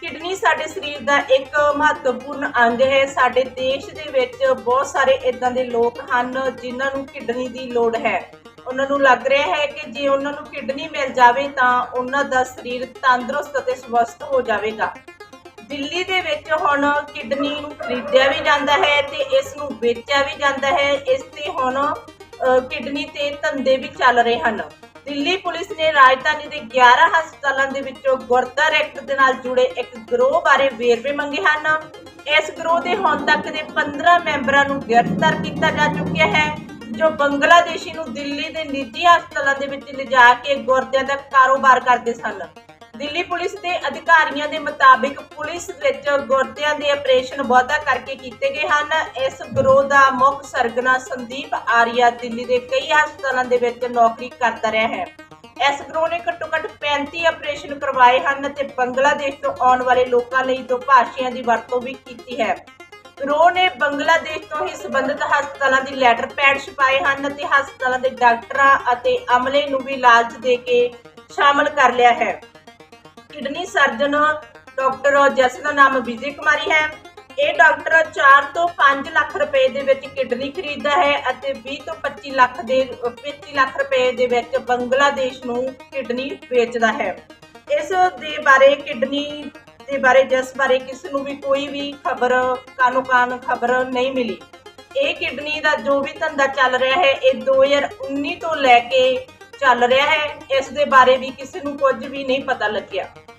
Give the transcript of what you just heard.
Kidney ਸਾਡੇ ਸਰੀਰ ਦਾ ਇੱਕ ਮਹੱਤਵਪੂਰਨ ਅੰਗ ਹੈ। ਸਾਡੇ ਦੇਸ਼ ਦੇ ਵਿੱਚ ਬਹੁਤ ਸਾਰੇ ਇਦਾਂ ਦੇ ਲੋਕ ਹਨ ਜਿਨ੍ਹਾਂ ਨੂੰ ਕਿਡਨੀ ਦੀ ਲੋੜ ਹੈ। ਉਹਨਾਂ ਨੂੰ ਲੱਗ ਰਿਹਾ ਹੈ ਕਿ ਜੇ ਉਹਨਾਂ ਨੂੰ ਕਿਡਨੀ ਮਿਲ ਜਾਵੇ ਤਾਂ ਉਹਨਾਂ ਦਾ ਸਰੀਰ ਤੰਦਰੁਸਤ ਅਤੇ ਸਵਸਥ ਹੋ ਜਾਵੇਗਾ। ਦਿੱਲੀ ਦੇ ਵਿੱਚ ਹੁਣ ਕਿਡਨੀ ਨੂੰ ਖਰੀਦਿਆ ਵੀ ਜਾਂਦਾ ਹੈ ਤੇ ਇਸ ਨੂੰ ਵੇਚਿਆ ਵੀ ਜਾਂਦਾ ਹੈ। ਇਸ ਤੇ ਹੁਣ ਕਿਡਨੀ ਤੇ ਧੰਦੇ ਵੀ ਚੱਲ ਰਹੇ ਹਨ। ਦਿੱਲੀ ਪੁਲਿਸ ਨੇ ਰਾਜਧਾਨੀ ਦੇ 11 ਹਸਪਤਾਲਾਂ ਦੇ ਵਿੱਚੋਂ ਗੁਰਦਾ ਰੈਕਟ ਦੇ ਨਾਲ ਜੁੜੇ ਇੱਕ ਗਰੋਹ ਬਾਰੇ ਵੇਰਵੇ ਮੰਗੇ ਹਨ। ਇਸ ਗਰੋਹ ਦੇ ਹੁਣ ਤੱਕ ਦੇ 15 ਮੈਂਬਰਾਂ ਨੂੰ ਗ੍ਰਿਫਤਾਰ ਕੀਤਾ ਜਾ ਚੁੱਕਿਆ ਹੈ, ਜੋ ਬੰਗਲਾਦੇਸ਼ੀ ਨੂੰ ਦਿੱਲੀ ਦੇ ਨਿੱਜੀ ਹਸਪਤਾਲਾਂ ਦੇ ਵਿੱਚ ਲਿਜਾ ਕੇ ਗੁਰਦਿਆਂ ਦਾ ਕਾਰੋਬਾਰ ਕਰਦੇ ਸਨ। ਦਿੱਲੀ ਪੁਲਿਸ ਦੇ ਅਧਿਕਾਰੀਆਂ ਦੇ ਮੁਤਾਬਿਕ ਪੁਲਿਸ ਵਿੱਚ ਗੁਰਦਿਆਂ ਦੇ ਆਪਰੇਸ਼ਨ ਬਹੁਤਾ ਕਰਕੇ ਕੀਤੇ ਗਏ ਹਨ। ਇਸ ਗਰੋਹ ਦਾ ਮੁੱਖ ਸਰਗਨਾ ਸੰਦੀਪ ਆਰੀਆ ਦਿੱਲੀ ਦੇ ਕਈ ਹਸਪਤਾਲਾਂ ਦੇ ਵਿੱਚ ਨੌਕਰੀ ਕਰਦਾ ਰਿਹਾ ਹੈ। ਇਸ ਗਰੋਹ ਨੇ ਘੱਟੋ ਘੱਟ 35 ਆਪਰੇਸ਼ਨ ਕਰਵਾਏ ਹਨ ਤੇ ਬੰਗਲਾਦੇਸ਼ ਤੋਂ ਆਉਣ ਵਾਲੇ ਲੋਕਾਂ ਲਈ ਦੋ ਭਾਸ਼ਾਵਾਂ ਦੀ ਵਰਤੋਂ ਵੀ ਕੀਤੀ ਹੈ। ਗਰੋਹ ਨੇ ਬੰਗਲਾਦੇਸ਼ ਤੋਂ ਹੀ ਸੰਬੰਧਿਤ ਹਸਪਤਾਲਾਂ ਦੀ ਲੈਟਰ ਪੈਡ ਛਪਾਏ ਹਨ ਤੇ ਹਸਪਤਾਲਾਂ ਦੇ ਡਾਕਟਰਾਂ ਅਤੇ ਅਮਲੇ ਨੂੰ ਵੀ ਲਾਲਚ ਦੇ ਕੇ ਸ਼ਾਮਲ ਕਰ ਲਿਆ ਹੈ। ਕਿਡਨੀ ਸਰਜਨ ਡਾਕਟਰ ਜਿਸ ਦਾ ਨਾਮ ਵਿਜੇ ਕੁਮਾਰੀ ਹੈ। ਇਹ ਡਾਕਟਰ 4 ਤੋਂ 5 ਲੱਖ ਰੁਪਏ ਦੇ ਵਿੱਚ ਕਿਡਨੀ ਖਰੀਦਦਾ ਹੈ ਅਤੇ 20 ਤੋਂ 25 ਲੱਖ ਦੇ 25 ਲੱਖ ਰੁਪਏ ਦੇ ਵਿੱਚ ਬੰਗਲਾਦੇਸ਼ ਨੂੰ ਕਿਡਨੀ ਵੇਚਦਾ ਹੈ। ਇਸ ਦੇ ਬਾਰੇ, ਕਿਡਨੀ ਦੇ ਬਾਰੇ, ਜਿਸ ਬਾਰੇ ਕਿਸੇ ਨੂੰ ਵੀ ਕੋਈ ਵੀ ਖਬਰ ਕਾਨੋ ਕਾਨ ਖਬਰ ਨਹੀਂ ਮਿਲੀ। ਇਹ ਕਿਡਨੀ ਦਾ ਜੋ ਵੀ ਧੰਦਾ ਚੱਲ ਰਿਹਾ ਹੈ, ਇਹ 2019 ਤੋਂ ਲੈ ਕੇ ਚੱਲ ਰਿਹਾ ਹੈ ਇਸ ਦੇ ਬਾਰੇ ਵੀ ਕਿਸੇ ਨੂੰ ਕੁਝ ਵੀ ਨਹੀਂ ਪਤਾ ਲੱਗਿਆ।